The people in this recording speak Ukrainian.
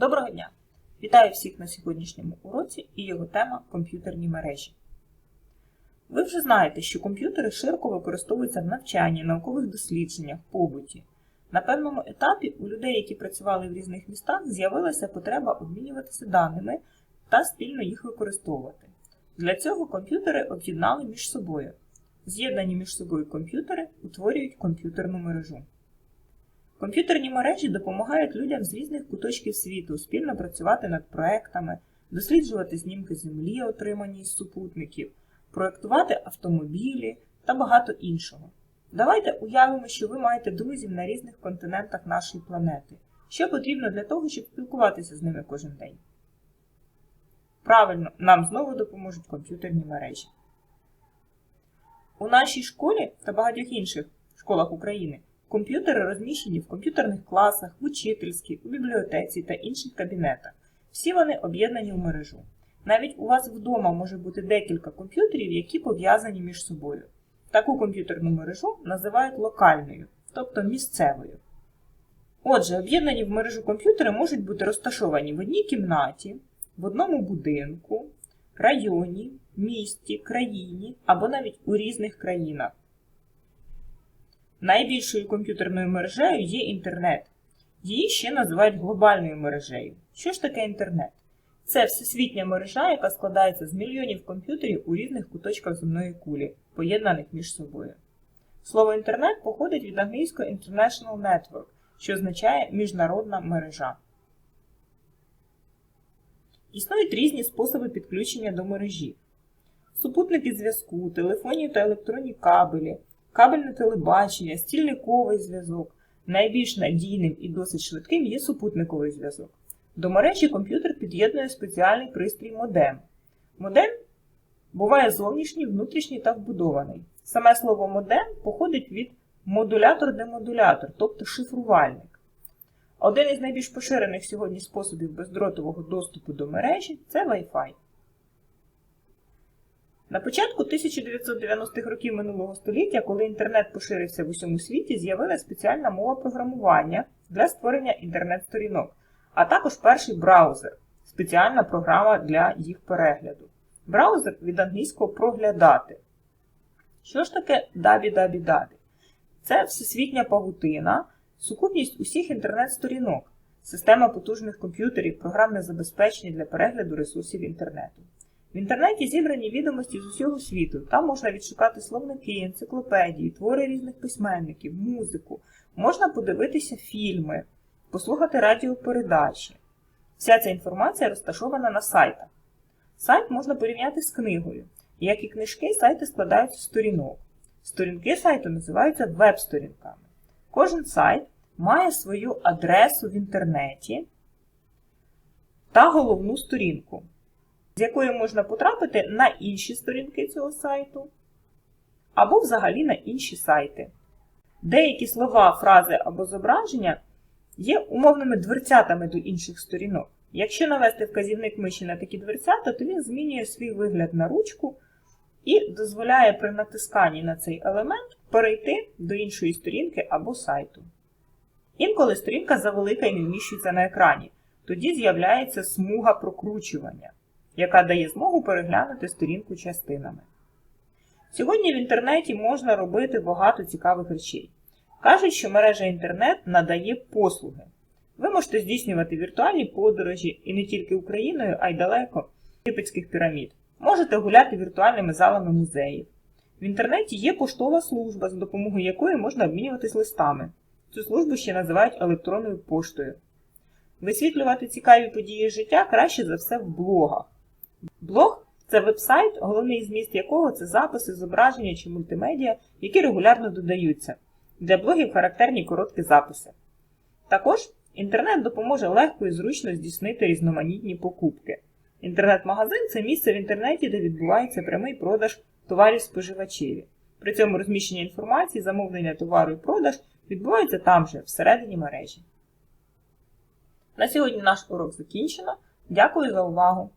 Доброго дня! Вітаю всіх на сьогоднішньому уроці і його тема комп'ютерні мережі. Ви вже знаєте, що комп'ютери широко використовуються в навчанні, наукових дослідженнях, побуті. На певному етапі у людей, які працювали в різних містах, з'явилася потреба обмінюватися даними та спільно їх використовувати. Для цього комп'ютери об'єднали між собою. З'єднані між собою комп'ютери утворюють комп'ютерну мережу. Комп'ютерні мережі допомагають людям з різних куточків світу спільно працювати над проектами, досліджувати знімки Землі, отримані з супутників, проектувати автомобілі та багато іншого. Давайте уявимо, що ви маєте друзів на різних континентах нашої планети. Що потрібно для того, щоб спілкуватися з ними кожен день? Правильно, нам знову допоможуть комп'ютерні мережі. У нашій школі та багатьох інших школах України комп'ютери розміщені в комп'ютерних класах, в учительській, у бібліотеці та інших кабінетах. Всі вони об'єднані в мережу. Навіть у вас вдома може бути декілька комп'ютерів, які пов'язані між собою. Таку комп'ютерну мережу називають локальною, тобто місцевою. Отже, об'єднані в мережу комп'ютери можуть бути розташовані в одній кімнаті, в одному будинку, районі, місті, країні або навіть у різних країнах. Найбільшою комп'ютерною мережею є інтернет. Її ще називають глобальною мережею. Що ж таке інтернет? Це всесвітня мережа, яка складається з мільйонів комп'ютерів у різних куточках земної кулі, поєднаних між собою. Слово інтернет походить від англійського International Network, що означає міжнародна мережа. Існують різні способи підключення до мережі. Супутники зв'язку, телефонні та електронні кабелі, кабельне телебачення, стільниковий зв'язок. Найбільш надійним і досить швидким є супутниковий зв'язок. До мережі комп'ютер під'єднує спеціальний пристрій модем. Модем буває зовнішній, внутрішній та вбудований. Саме слово модем походить від модулятор-демодулятор, тобто шифрувальник. Один із найбільш поширених сьогодні способів бездротового доступу до мережі це Wi-Fi. На початку 1990-х років минулого століття, коли інтернет поширився в усьому світі, з'явилася спеціальна мова програмування для створення інтернет-сторінок, а також перший браузер спеціальна програма для їх перегляду. Браузер від англійського проглядати. Що ж таке дабі-дабі-дабі? Це всесвітня павутина, сукупність усіх інтернет-сторінок, система потужних комп'ютерів, програмне забезпечення для перегляду ресурсів інтернету. В інтернеті зібрані відомості з усього світу. Там можна відшукати словники, енциклопедії, твори різних письменників, музику, можна подивитися фільми, послухати радіопередачі. Вся ця інформація розташована на сайтах. Сайт можна порівняти з книгою. Як і книжки, сайти складаються з сторінок. Сторінки сайту називаються веб-сторінками. Кожен сайт має свою адресу в інтернеті та головну сторінку з якої можна потрапити на інші сторінки цього сайту, або взагалі на інші сайти. Деякі слова, фрази або зображення є умовними дверцятами до інших сторінок. Якщо навести вказівник миші на такі дверцята, то він змінює свій вигляд на ручку і дозволяє при натисканні на цей елемент перейти до іншої сторінки або сайту. Інколи сторінка завелика і не вміщується на екрані. Тоді з'являється смуга прокручування яка дає змогу переглянути сторінку частинами. Сьогодні в інтернеті можна робити багато цікавих речей. Кажуть, що мережа інтернет надає послуги. Ви можете здійснювати віртуальні подорожі і не тільки Україною, а й далеко Єгипетських пірамід. Можете гуляти віртуальними залами музеїв. В інтернеті є поштова служба, за допомогою якої можна обмінюватись листами. Цю службу ще називають електронною поштою. Висвітлювати цікаві події життя краще за все в блогах. Блог це веб-сайт, головний зміст якого це записи, зображення чи мультимедіа, які регулярно додаються. Для блогів характерні короткі записи. Також інтернет допоможе легко і зручно здійснити різноманітні покупки. Інтернет-магазин це місце в інтернеті, де відбувається прямий продаж товарів споживачеві. При цьому розміщення інформації, замовлення товару і продаж відбувається там же, всередині мережі. На сьогодні наш урок закінчено. Дякую за увагу!